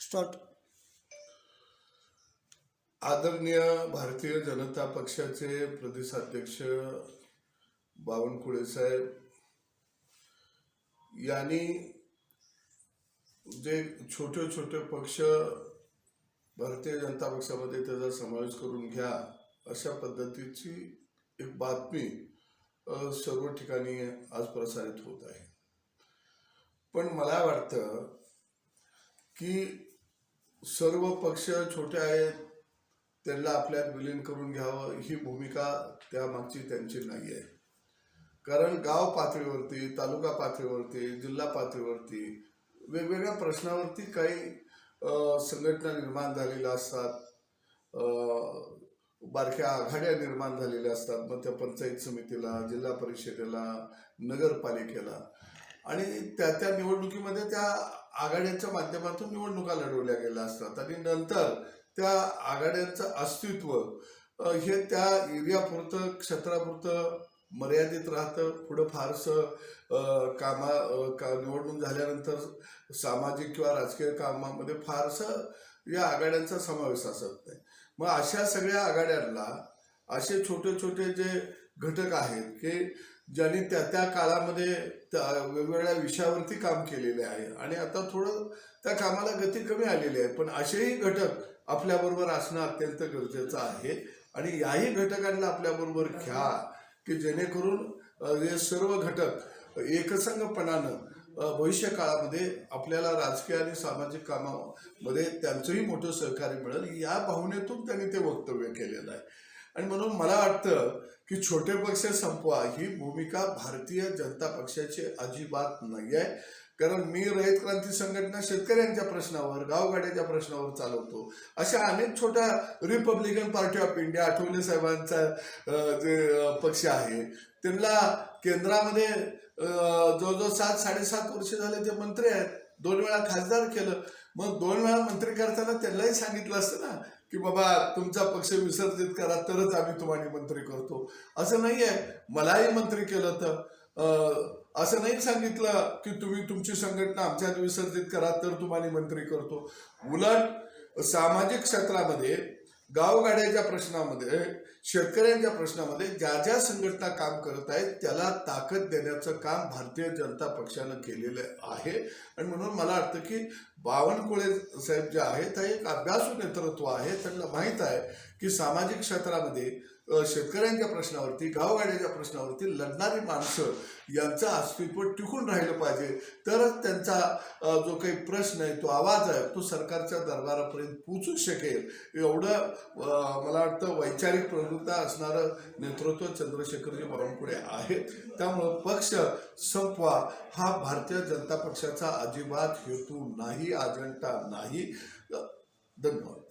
Start. आदरणीय भारतीय जनता पक्षाचे प्रदेशाध्यक्ष बावनकुळे साहेब यांनी जे छोटे छोटे पक्ष भारतीय जनता पक्षामध्ये त्याचा समावेश करून घ्या अशा पद्धतीची एक बातमी सर्व ठिकाणी आज प्रसारित होत आहे. पण मला वाटतं की सर्व पक्ष छोटे आहेत त्यांना आपल्यात विलीन करून घ्यावं ही भूमिका त्यामागची त्यांची नाही आहे. कारण गाव पातळीवरती तालुका पातळीवरती जिल्हा पातळीवरती वेगवेगळ्या प्रश्नावरती काही संघटना निर्माण झालेल्या असतात. बारक्या आघाड्या निर्माण झालेल्या असतात मग त्या पंचायत समितीला जिल्हा परिषदेला नगरपालिकेला. आणि त्या त्या निवडणुकीमध्ये त्या आघाड्यांच्या माध्यमातून निवडणुका लढवल्या गेल्या असतात. आणि नंतर त्या आघाड्यांचं अस्तित्व हे त्या एरियापुरतं क्षेत्रापुरतं मर्यादित राहतं. पुढं फारसं कामा का निवडणूक झाल्यानंतर सामाजिक किंवा राजकीय कामामध्ये फारसं या आघाड्यांचा समावेश असत नाही. मग अशा सगळ्या आघाड्यांना असे छोटे छोटे जे घटक आहेत की ज्यांनी त्या त्या काळामध्ये त्या वेगवेगळ्या विषयावरती काम केलेले आहे. आणि आता थोडं त्या कामाला गती कमी आलेली आहे. पण असेही घटक आपल्याबरोबर असणं अत्यंत गरजेचं आहे. आणि याही घटकांना आपल्याबरोबर घ्या की जेणेकरून हे सर्व घटक एकसंगपणानं भविष्य काळामध्ये आपल्याला राजकीय आणि सामाजिक कामामध्ये त्यांचंही मोठं सहकार्य मिळेल. या भावनेतून त्यांनी ते वक्तव्य केलेलं आहे. आणि म्हणून मला वाटतं की छोटे पक्ष संपवा. ही भूमिका भारतीय जनता पक्षाची अजिबात नाही आहे. कारण मी रयत क्रांती संघटना शेतकऱ्यांच्या प्रश्नावर गावगाड्याच्या प्रश्नावर चालवतो. अशा अनेक छोट्या Republican Party of India Athawale साहेबांचा जे पक्ष आहे. त्यांना केंद्रामध्ये जवळजवळ सात साडेसात वर्ष झाले ते मंत्री आहेत. दोन वेळा खासदार केलं. मग दोन वेळा मंत्री करताना त्यांनाही सांगितलं असतं ना की बाबा तुमचा पक्ष विसर्जित करा तरच आम्ही तुम्हाला मंत्री करतो. असं नाही आहे मलाही मंत्री केलं तर असं नाही सांगितलं की तुम्ही तुमची संघटना आमच्यात विसर्जित करा तर तुम्हाला मंत्री करतो. उलट सामाजिक क्षेत्रामध्ये गावगाड्याच्या प्रश्नामध्ये शेतकऱ्यांच्या प्रश्नामध्ये ज्या ज्या संघटना काम करत आहेत त्याला ताकद देण्याचं काम भारतीय जनता पक्षानं केलेलं आहे. आणि म्हणून मला वाटतं की बावनकुळे साहेब जे आहेत हे एक अभ्यासू नेतृत्व आहे. त्यांना माहीत आहे की सामाजिक क्षेत्रामध्ये शेतकऱ्यांच्या प्रश्नावरती गावगाड्याच्या प्रश्नावरती लढणारी माणसं यांचं अस्तित्व टिकून राहिलं पाहिजे. तरच त्यांचा जो काही प्रश्न आहे तो आवाज आहे तो सरकारच्या दरबारापर्यंत पोचू शकेल. एवढं मला वाटतं वैचारिक प्रवृत्ता असणारं नेतृत्व चंद्रशेखरजी बावनकुळे आहेत. त्यामुळं पक्ष संपवा. हा भारतीय जनता पक्षाचा अजिबात हेतू नाही अजेंडा नाही. धन्यवाद.